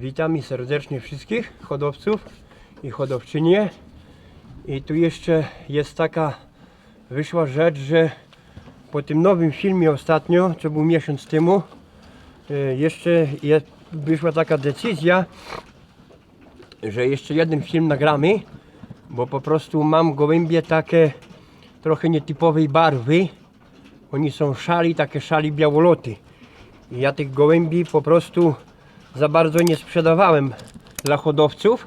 Witam serdecznie wszystkich hodowców i hodowczynie. I tu jeszcze jest taka wyszła rzecz, że po tym nowym filmie ostatnio, co był miesiąc temu, e, jeszcze jest, wyszła taka decyzja, że jeszcze jeden film nagramy, bo po prostu mam gołębie takie trochę nietypowej barwy. Oni są szali, takie szali białoloty. I ja tych gołębi po prostu za bardzo nie sprzedawałem dla hodowców,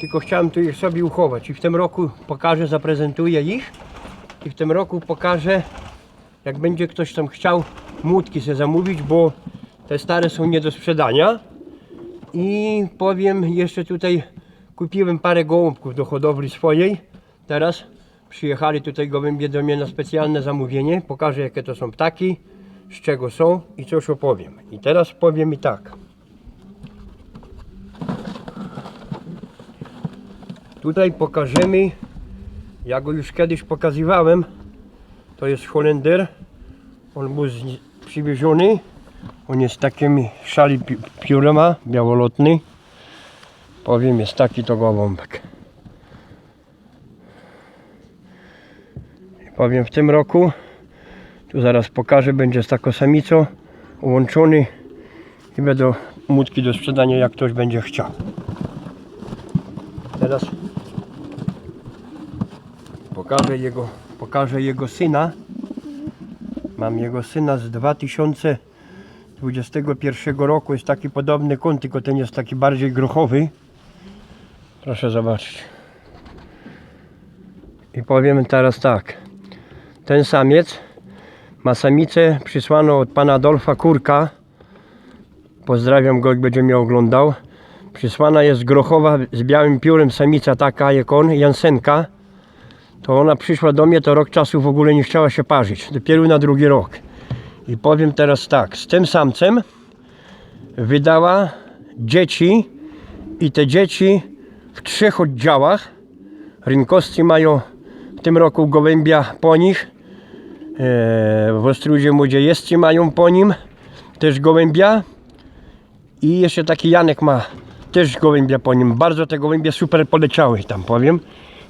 tylko chciałem tu ich sobie uchować. I w tym roku pokażę, zaprezentuję ich. I w tym roku pokażę, jak będzie ktoś tam chciał młódki sobie zamówić, bo te stare są nie do sprzedania. I powiem jeszcze tutaj, kupiłem parę gołąbków do hodowli swojej. Teraz przyjechali tutaj gołębie do mnie na specjalne zamówienie. Pokażę jakie to są ptaki, z czego są i coś opowiem. I teraz powiem i tak. Tutaj pokażemy, ja go już kiedyś pokazywałem. To jest Holender. On był przywieziony. On jest takimi szali pi- piórema, białolotny. Powiem, jest taki to gołąbek. Powiem, w tym roku, tu zaraz pokażę, będzie z taką samicą łączony i będą młódki do sprzedania, jak ktoś będzie chciał. Teraz pokażę jego, pokażę jego syna. Mam jego syna z 2021 roku. Jest taki podobny kąt, tylko ten jest taki bardziej grochowy. Proszę zobaczyć. I powiem teraz tak. Ten samiec ma samicę przysłaną od pana Adolfa Kurka. Pozdrawiam go, jak będzie mnie oglądał. Przysłana jest grochowa z białym piórem samica taka jak on, Jansenka. To ona przyszła do mnie, to rok czasu w ogóle nie chciała się parzyć. Dopiero na drugi rok. I powiem teraz tak, z tym samcem wydała dzieci i te dzieci w trzech oddziałach. Rynkowscy mają w tym roku gołębia po nich. E, W Ostrudzie Młodziejescy mają po nim też gołębia. I jeszcze taki Janek ma też gołębia po nim. Bardzo te gołębie super poleciały tam powiem.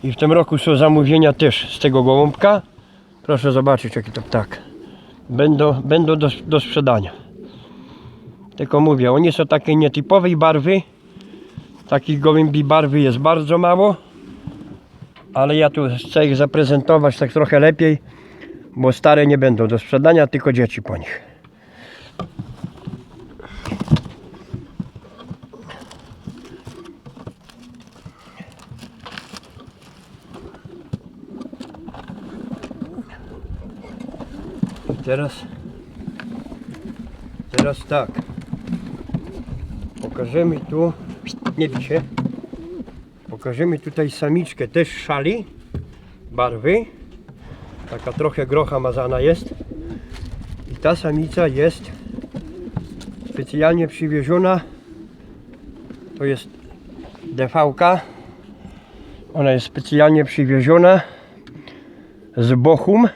I w tym roku są zamówienia też z tego gołąbka. Proszę zobaczyć jaki to ptak. Będą, będą do, do sprzedania. Tylko mówię, oni są takiej nietypowej barwy. Takich gołębi barwy jest bardzo mało. Ale ja tu chcę ich zaprezentować tak trochę lepiej. Bo stare nie będą do sprzedania, tylko dzieci po nich. Teraz? Teraz tak. Pokażemy tu nie widzicie? Pokażemy tutaj samiczkę też szali barwy. Taka trochę grocha mazana jest. I ta samica jest specjalnie przywieziona. To jest DV-ka ona jest specjalnie przywieziona z Bochum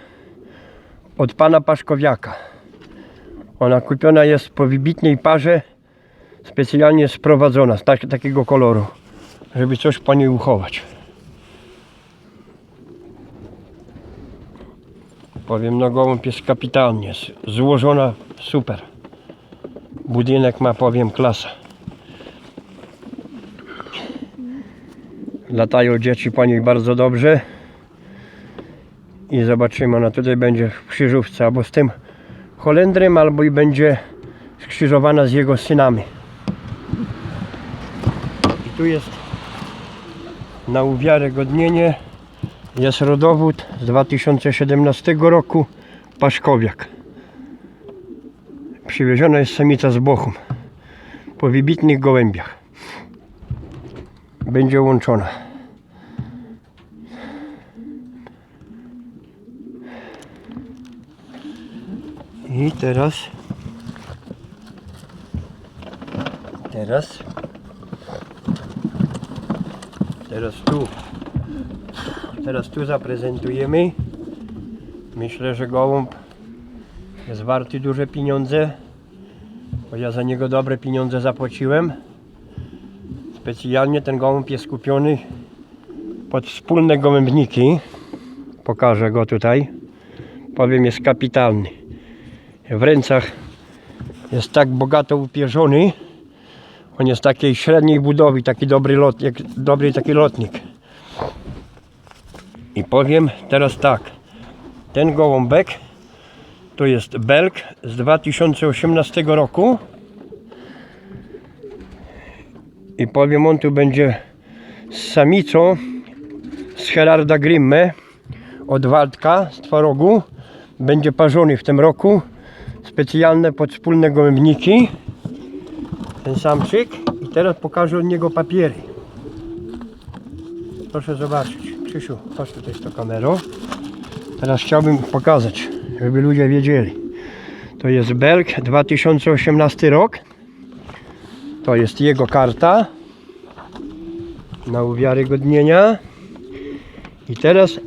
od pana Paszkowiaka. Ona kupiona jest po wybitnej parze, specjalnie sprowadzona z tak, takiego koloru, żeby coś po niej uchować. Powiem, no gołąb jest kapitalnie, złożona super. Budynek ma, powiem, klasa. Latają dzieci po niej bardzo dobrze i zobaczymy, ona tutaj będzie w krzyżówce albo z tym Holendrem, albo i będzie skrzyżowana z jego synami. I tu jest na uwiarygodnienie jest rodowód z 2017 roku Paszkowiak. Przywieziona jest samica z Bochum po wybitnych gołębiach. Będzie łączona. I teraz teraz teraz tu teraz tu zaprezentujemy myślę, że gołąb jest warty duże pieniądze bo ja za niego dobre pieniądze zapłaciłem Specjalnie ten gołąb jest kupiony pod wspólne gołębniki. Pokażę go tutaj. Powiem, jest kapitalny. W rękach jest tak bogato upierzony. On jest takiej średniej budowy, taki dobry, lot, dobry taki lotnik. I powiem teraz tak. Ten gołąbek to jest Belg z 2018 roku. I powiem, on tu będzie z samicą z Gerarda Grimme od Waldka z Twarogu. Będzie parzony w tym roku. Specjalne pod wspólne gołębniki. Ten samczyk. I teraz pokażę od niego papiery. Proszę zobaczyć. Krzysiu, chodź tutaj z tą kamerą. Teraz chciałbym pokazać, żeby ludzie wiedzieli. To jest Belg 2018 rok. To jest jego karta na uwiarygodnienia. I teraz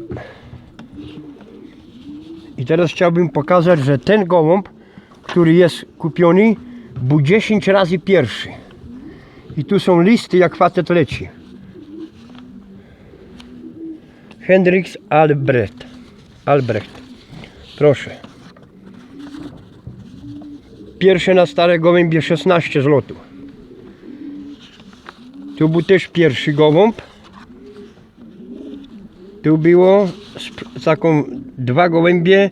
i teraz chciałbym pokazać, że ten gołąb, który jest kupiony, był 10 razy pierwszy. I tu są listy, jak facet leci. Hendrix Albrecht. Albrecht. Proszę. Pierwszy na stare gołębie 16 zł. Tu był też pierwszy gołąb. Tu było z, z taką dwa gołębie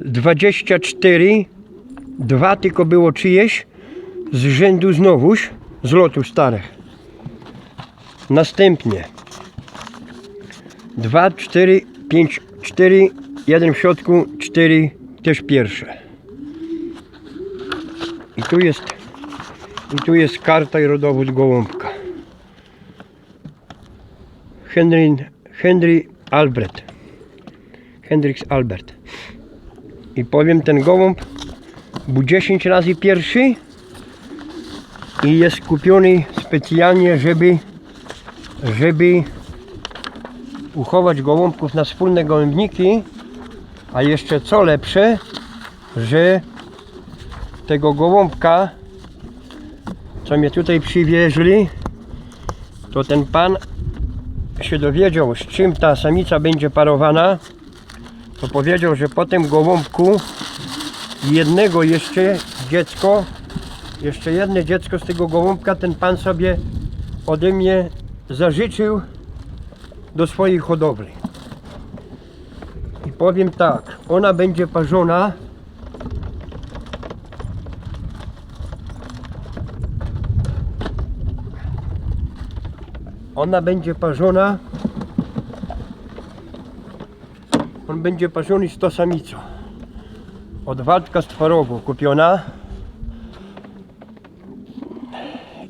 24. Dwa tylko było czyjeś z rzędu znowuż z lotu starych. Następnie 2, 4, 5, 4, jeden w środku, 4 też pierwsze. I tu jest i tu jest karta i rodowód gołąbka. Henry, Henry Albert. Hendrix Albert. I powiem, ten gołąb był 10 razy pierwszy i jest kupiony specjalnie, żeby żeby uchować gołąbków na wspólne gołębniki, a jeszcze co lepsze, że tego gołąbka, co mnie tutaj przywieźli, to ten pan się dowiedział, z czym ta samica będzie parowana, to powiedział, że po tym gołąbku jednego jeszcze dziecko, jeszcze jedno dziecko z tego gołąbka ten pan sobie ode mnie zażyczył do swojej hodowli. I powiem tak, ona będzie parzona. Ona będzie parzona. On będzie parzony z to samicą od Waldka z Twarogu kupiona.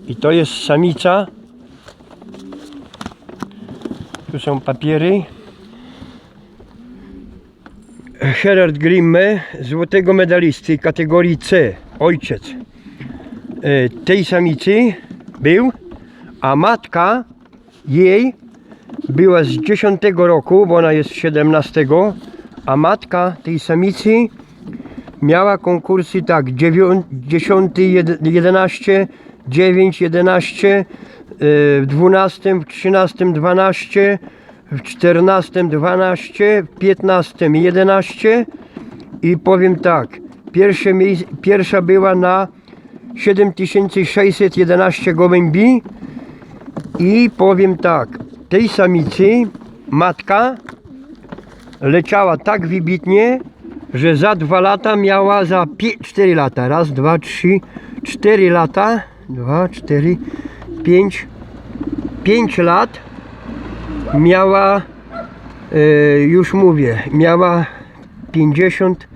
I to jest samica. Tu są papiery. Gerard Grimme, złotego medalisty kategorii C, ojciec. E, tej samicy był, a matka jej była z 10 roku, bo ona jest z 17, a matka tej samicy miała konkursy tak 9, 10, 11, 9, 11, w 12, w 13, 12, w 14, 12, w 15, 11 i powiem tak, pierwsze miejsce, pierwsza była na 7611 gołębi i powiem tak, tej samicy matka leciała tak wybitnie, że za dwa lata miała za 4 lata, raz, dwa, trzy, cztery lata, dwa, cztery, 5, 5 lat miała, e, już mówię, miała 50,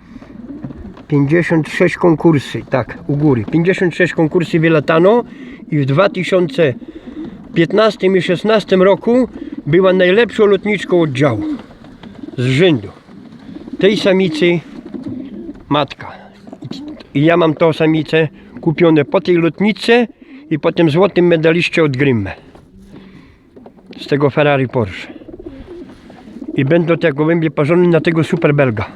56 konkursy, tak, u góry. 56 konkursy wylatano i w 2015 i 16 roku była najlepszą lotniczką oddziału z rzędu. Tej samicy matka. I ja mam tą samicę kupione po tej lotnicy i po tym złotym medaliście od Grimme. Z tego Ferrari Porsche. I będą te gołębie parzone na tego super belga.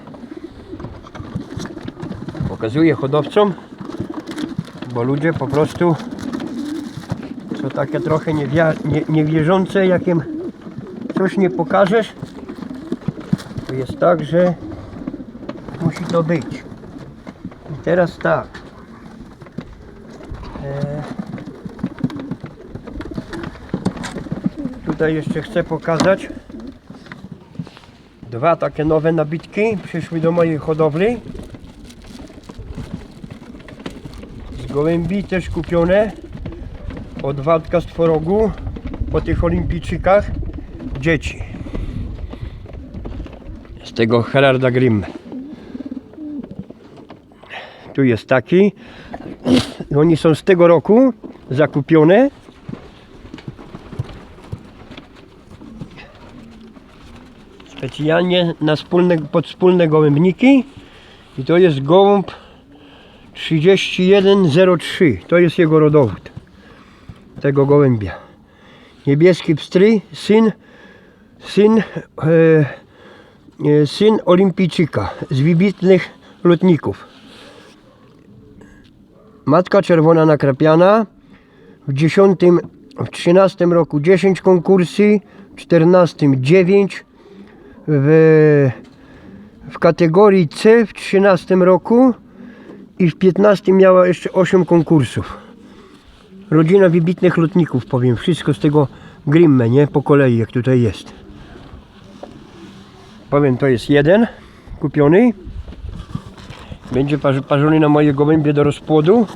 Pokazuję hodowcom, bo ludzie po prostu To takie trochę niewia- nie, niewierzące, jakim coś nie pokażesz, to jest tak, że to być. I teraz tak. E, tutaj jeszcze chcę pokazać dwa takie nowe nabitki przyszły do mojej hodowli. Z gołębi też kupione od Waldka z Tworogu po tych olimpijczykach dzieci z tego Gerarda Grimm tu jest taki. Oni są z tego roku zakupione. Specjalnie na wspólne, pod wspólne gołębniki. I to jest gołąb 3103 to jest jego rodowód tego gołębia. Niebieski pstry syn syn e, e, syn olimpijczyka z wybitnych lotników matka czerwona nakrapiana w 10 w 13 roku 10 konkursy w 14 9 w, w kategorii C w 13 roku i w 15 miała jeszcze 8 konkursów. Rodzina wybitnych lotników, powiem, wszystko z tego Grimme, nie? Po kolei, jak tutaj jest. Powiem, to jest jeden kupiony. Będzie parzony na moje gołębie do rozpłodu.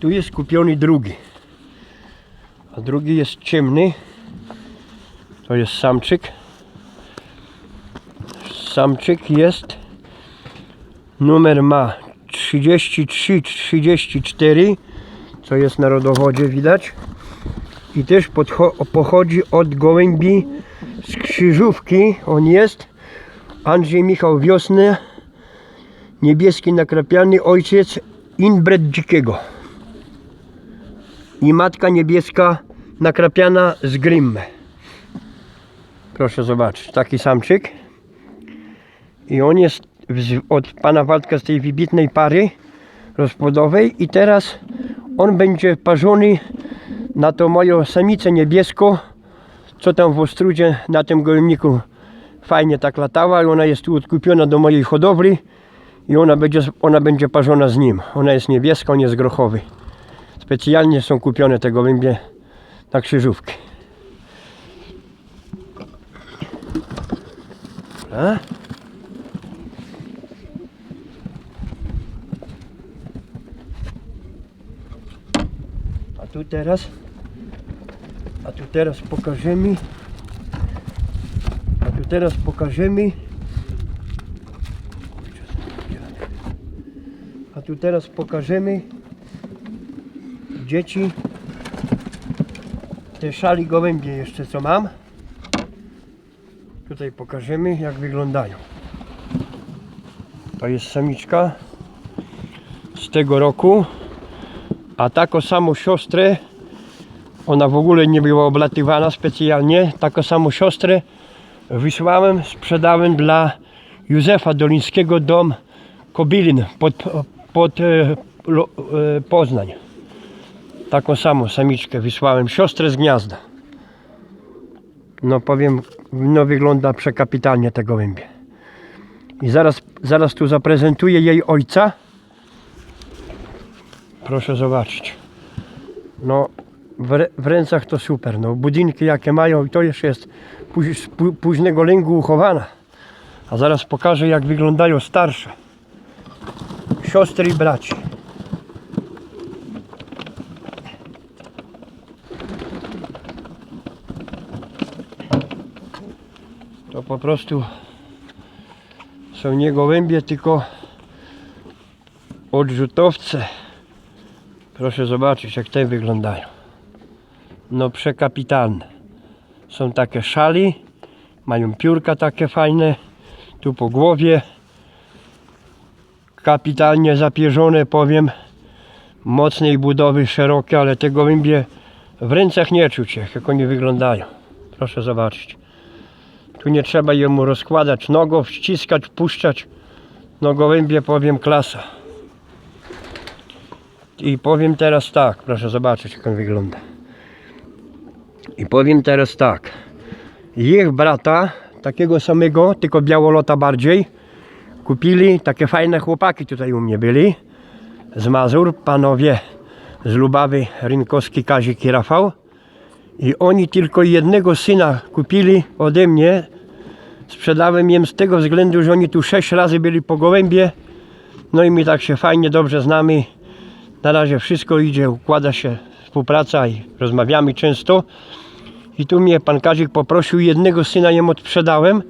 Tu jest kupiony drugi. A drugi jest ciemny. To jest samczyk. Samczyk jest. Numer ma 33-34, co jest na rodowodzie widać. I też pochodzi od gołębi z krzyżówki. On jest. Andrzej Michał Wiosny. Niebieski nakrapiany ojciec inbred dzikiego i matka niebieska nakrapiana z Grimme. Proszę zobaczyć, taki samczyk. I on jest od pana Waldka z tej wybitnej pary rozpłodowej i teraz on będzie parzony na to moją samicę niebiesko, co tam w Ostrudzie na tym gołębniku fajnie tak latała i ona jest tu odkupiona do mojej hodowli i ona będzie, ona będzie parzona z nim. Ona jest niebieska, on jest grochowy. Specjalnie są kupione te gołębie na krzyżówki. Dobra. A tu teraz a tu teraz pokażemy a tu teraz pokażemy a tu teraz pokażemy dzieci. Te szali gołębie jeszcze co mam. Tutaj pokażemy jak wyglądają. To jest samiczka z tego roku. A taką samą siostrę ona w ogóle nie była oblatywana specjalnie taką samą siostrę wysłałem sprzedałem dla Józefa Dolińskiego dom Kobilin pod, pod e, Lo- e, Poznań taką samą samiczkę wysłałem, siostrę z gniazda. No powiem, no wygląda przekapitalnie te gołębie. I zaraz, zaraz tu zaprezentuję jej ojca. Proszę zobaczyć. No w, w rękach to super, no budynki jakie mają i to jeszcze jest późnego lęgu uchowana. A zaraz pokażę jak wyglądają starsze. Siostry i braci. To po prostu są nie gołębie, tylko odrzutowce. Proszę zobaczyć, jak te wyglądają. No przekapitalne. Są takie szali, mają piórka takie fajne, tu po głowie. Kapitalnie zapierzone, powiem. Mocnej budowy, szerokie, ale te gołębie w rękach nie czuć, jak oni wyglądają. Proszę zobaczyć. Tu nie trzeba jemu rozkładać nogą, ściskać, puszczać. No gołębie powiem klasa. I powiem teraz tak, proszę zobaczyć jak on wygląda. I powiem teraz tak. Ich brata, takiego samego, tylko białolota bardziej, kupili takie fajne chłopaki tutaj u mnie byli. Z Mazur, panowie z Lubawy, Rynkowski, Kazik i Rafał. I oni tylko jednego syna kupili ode mnie. Sprzedałem im z tego względu, że oni tu sześć razy byli po gołębie. No i my tak się fajnie, dobrze znamy. Na razie wszystko idzie, układa się współpraca i rozmawiamy często. I tu mnie pan Kazik poprosił, jednego syna jem odsprzedałem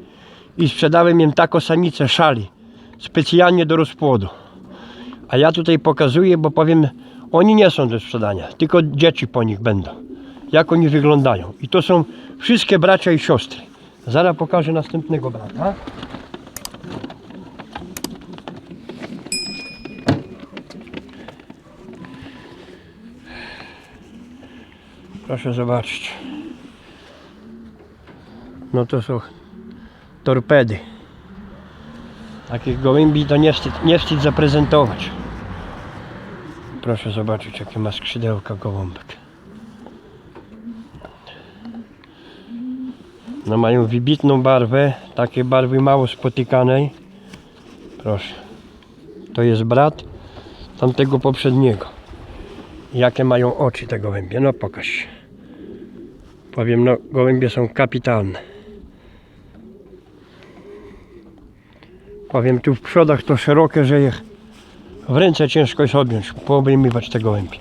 i sprzedałem im taką samicę szali, specjalnie do rozpłodu. A ja tutaj pokazuję, bo powiem, oni nie są do sprzedania, tylko dzieci po nich będą. Jak oni wyglądają. I to są wszystkie bracia i siostry. Zaraz pokażę następnego brata. Proszę zobaczyć. No to są torpedy. Takich gołębi to nie wstyd, nie wstyd zaprezentować. Proszę zobaczyć jakie ma skrzydełka gołąbek. No mają wybitną barwę, takiej barwy mało spotykanej. Proszę. To jest brat tamtego poprzedniego. Jakie mają oczy te gołębie? No pokaż się. Powiem, no gołębie są kapitalne. Powiem, tu w przodach to szerokie, że ich w ręce ciężko jest objąć, poobejmywać te gołębie.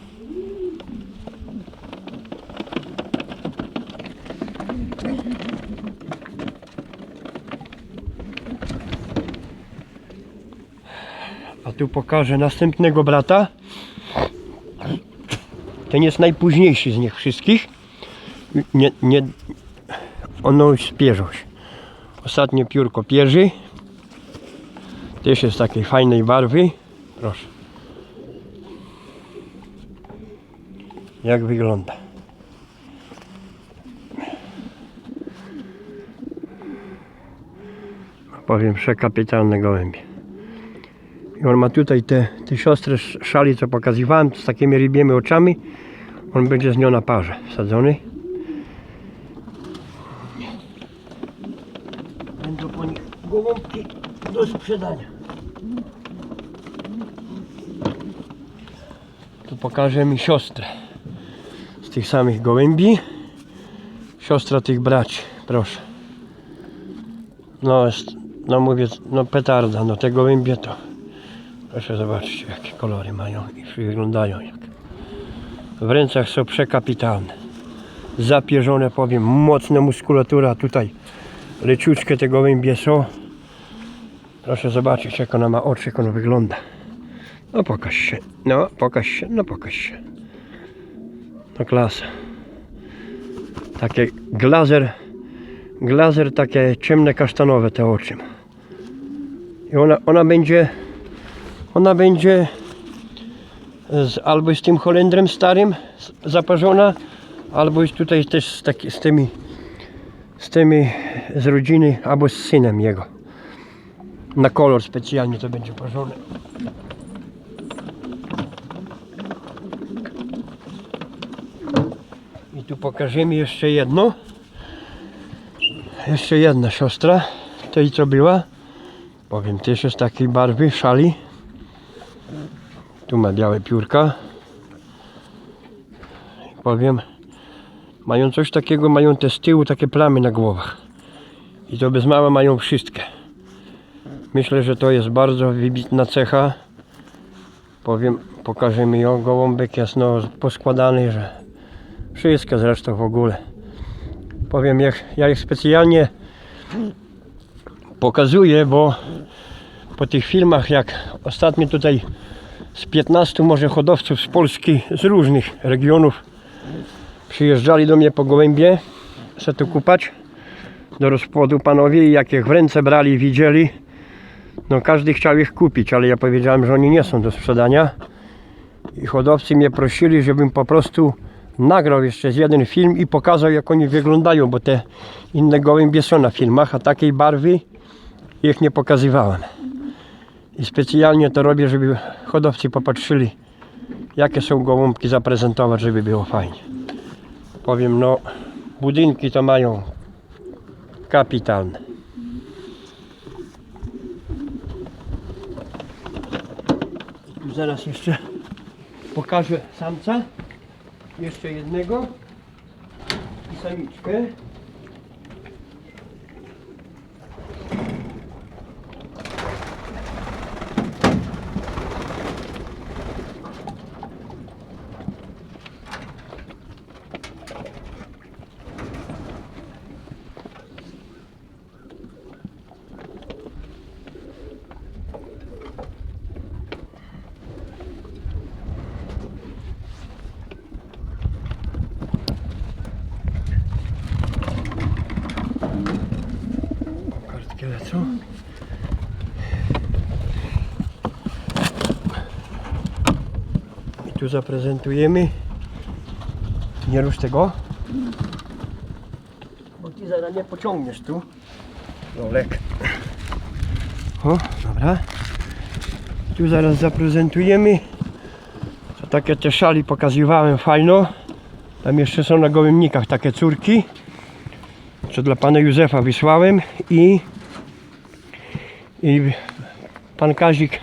A tu pokażę następnego brata. Ten jest najpóźniejszy z nich wszystkich. Nie, nie, ono już spierzał się. Ostatnie piórko pierzy. Też jest takiej fajnej barwy. Proszę. Jak wygląda. Powiem, przekapitalne gołębie. I on ma tutaj te, te siostry sz- szali, co pokazywałem, z takimi rybiemi oczami. On będzie z nią na parze wsadzony. Będą po nich gołąbki do sprzedania. Tu pokażę mi siostrę z tych samych gołębi. Siostra tych braci, proszę. No, no mówię, no petarda, no te gołębie to proszę zobaczyć jakie kolory mają i wyglądają jak. W rękach są przekapitalne. Zapierzone powiem, mocna muskulatura tutaj. Leciuczkie te gołębie są. Proszę zobaczyć jak ona ma oczy, jak ona wygląda. No pokaż się, no pokaż się, no pokaż się. No klasa. Takie glazer, glazer takie ciemne kasztanowe te oczy. I ona, ona będzie, ona będzie z, albo z tym Holendrem starym zaparzona, albo jest tutaj też z, taki, z tymi, z tymi z rodziny, albo z synem jego. Na kolor specjalnie to będzie parzone. I tu pokażemy jeszcze jedno. Jeszcze jedna siostra, tej co była. Powiem, też jest takiej barwy, szali. Tu ma białe piórka. Powiem, mają coś takiego, mają te z tyłu takie plamy na głowach. I to bez mała mają wszystkie. Myślę, że to jest bardzo wybitna cecha. Powiem, pokażemy ją. Gołąbek jasno poskładany, że wszystko zresztą w ogóle. Powiem, jak, ja ich specjalnie pokazuję, bo po tych filmach, jak ostatnio tutaj z 15 może hodowców z Polski, z różnych regionów przyjeżdżali do mnie po gołębie se tu kupać do rozpłodu panowie i jak ich w ręce brali, widzieli no każdy chciał ich kupić, ale ja powiedziałem, że oni nie są do sprzedania i hodowcy mnie prosili, żebym po prostu nagrał jeszcze jeden film i pokazał jak oni wyglądają, bo te inne gołębie są na filmach, a takiej barwy ich nie pokazywałem. I specjalnie to robię, żeby hodowcy popatrzyli jakie są gołąbki zaprezentować, żeby było fajnie. Powiem no, budynki to mają kapitalne. Zaraz jeszcze pokażę samca. Jeszcze jednego. I samiczkę. Tu zaprezentujemy. Nie rusz tego. Bo ty zaraz nie pociągniesz tu. Rolek. O, dobra. Tu zaraz zaprezentujemy. To takie te szali pokazywałem fajno. Tam jeszcze są na gołębnikach takie córki co dla pana Józefa wysłałem i, i pan Kazik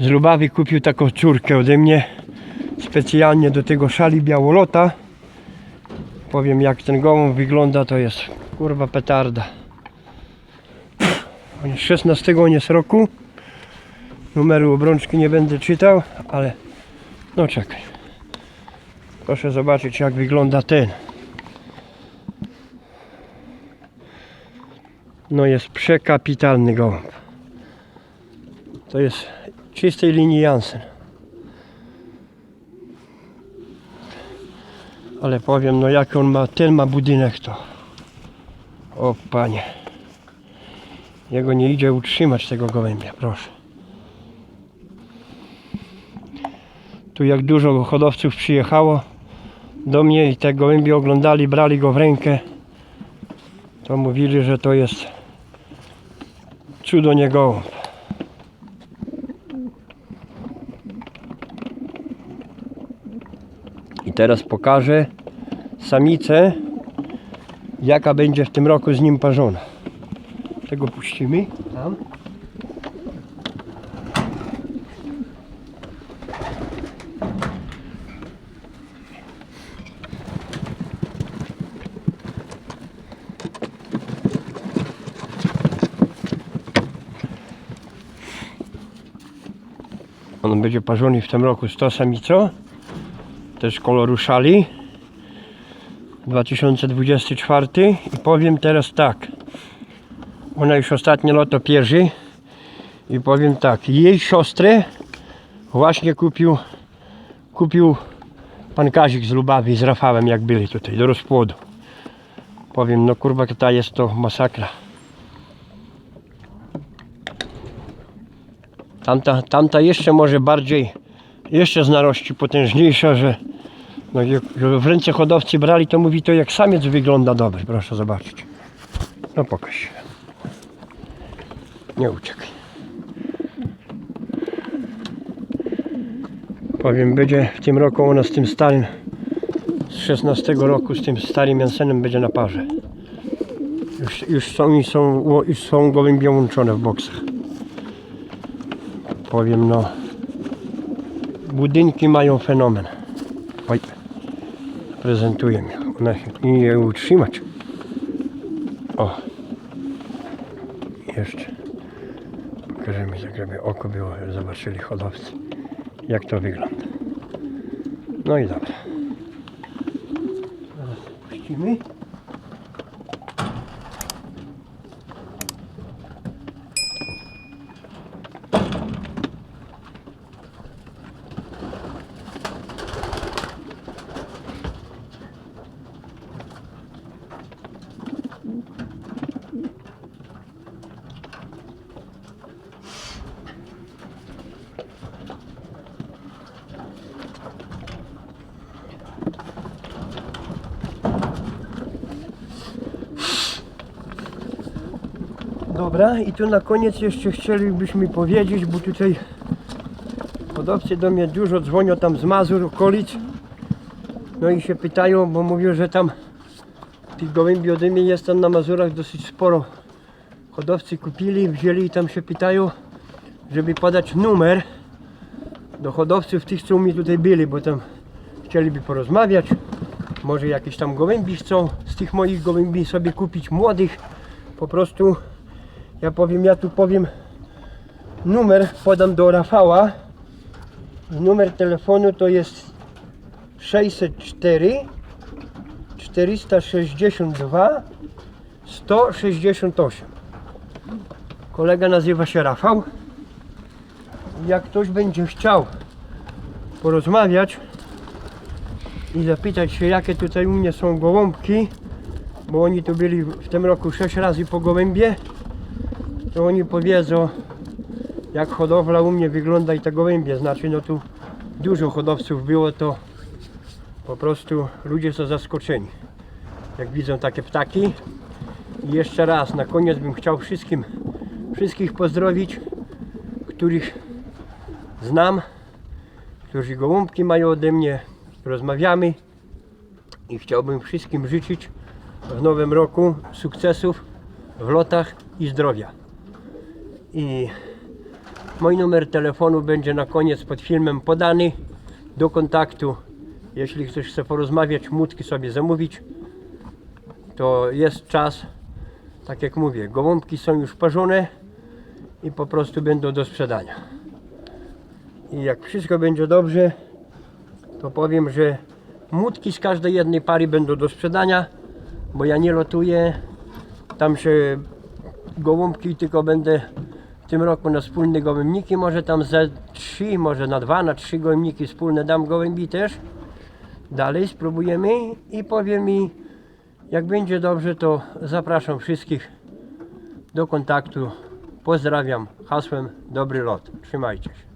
z Lubawy kupił taką córkę ode mnie specjalnie do tego szali białolota. Powiem jak ten gołąb wygląda to jest kurwa petarda. On jest 16 on jest roku. Numeru obrączki nie będę czytał ale no czekaj. Proszę zobaczyć jak wygląda ten. No jest przekapitalny gołąb. To jest czystej linii Jansen. Ale powiem, no jak on ma, ten ma budynek to. O panie. Jego nie idzie utrzymać tego gołębia, proszę. Tu jak dużo hodowców przyjechało do mnie i te gołębie oglądali, brali go w rękę to mówili, że to jest cudo nie gołąb. Teraz pokażę samicę, jaka będzie w tym roku z nim parzona. Tego puścimy tam. On będzie parzony w tym roku z tą samicą. Też koloru szali. 2024 i powiem teraz tak. Ona już ostatnie loto pierzy. I powiem tak, jej siostrę właśnie kupił kupił pan Kazik z Lubawy z Rafałem jak byli tutaj do rozpłodu. Powiem, no kurwa ta jest to masakra. Tamta, tamta jeszcze może bardziej, jeszcze z narości potężniejsza, że, no, w ręce hodowcy brali, to mówi to jak samiec wygląda dobry, proszę zobaczyć. No pokaż się. Nie uciekaj. Powiem, będzie w tym roku ona z tym starym, z 16 roku, z tym starym Jansenem będzie na parze. Już, już są, już są, są gołębie łączone w boksach powiem no budynki mają fenomen. Oj, prezentuję je one nie je utrzymać. O. Jeszcze. Pokażemy tak żeby oko było zobaczyli hodowcy jak to wygląda. No i dobra. Teraz puścimy Dobra, i tu na koniec jeszcze chcielibyśmy powiedzieć, bo tutaj hodowcy do mnie dużo dzwonią tam z Mazur, okolic. No i się pytają, bo mówią, że tam tych gołębi ode mnie jest tam na Mazurach dosyć sporo. Hodowcy kupili, wzięli i tam się pytają, żeby podać numer do hodowców tych, co u mnie tutaj byli, bo tam chcieliby porozmawiać. Może jakieś tam gołębi chcą z tych moich gołębi sobie kupić młodych. Po prostu ja powiem, ja tu powiem numer, podam do Rafała. Numer telefonu to jest 604 462 168. Kolega nazywa się Rafał. Jak ktoś będzie chciał porozmawiać i zapytać się jakie tutaj u mnie są gołąbki, bo oni tu byli w tym roku 6 razy po gołębie, to oni powiedzą jak hodowla u mnie wygląda i te gołębie, znaczy no tu dużo hodowców było, to po prostu ludzie są zaskoczeni. Jak widzą takie ptaki. I jeszcze raz na koniec bym chciał wszystkim wszystkich pozdrowić których znam którzy gołąbki mają ode mnie rozmawiamy. I chciałbym wszystkim życzyć w nowym roku sukcesów w lotach i zdrowia i mój numer telefonu będzie na koniec pod filmem podany. Do kontaktu. Jeśli ktoś chce porozmawiać, mutki sobie zamówić to jest czas. Tak jak mówię, gołąbki są już parzone i po prostu będą do sprzedania. I jak wszystko będzie dobrze to powiem, że mutki z każdej jednej pary będą do sprzedania bo ja nie lotuję. Tam się gołąbki tylko będę w tym roku na wspólne gołębniki może tam ze trzy, może na dwa, na trzy gołębniki wspólne dam gołębi też. Dalej spróbujemy i powiem mi jak będzie dobrze to zapraszam wszystkich do kontaktu. Pozdrawiam hasłem dobry lot. Trzymajcie się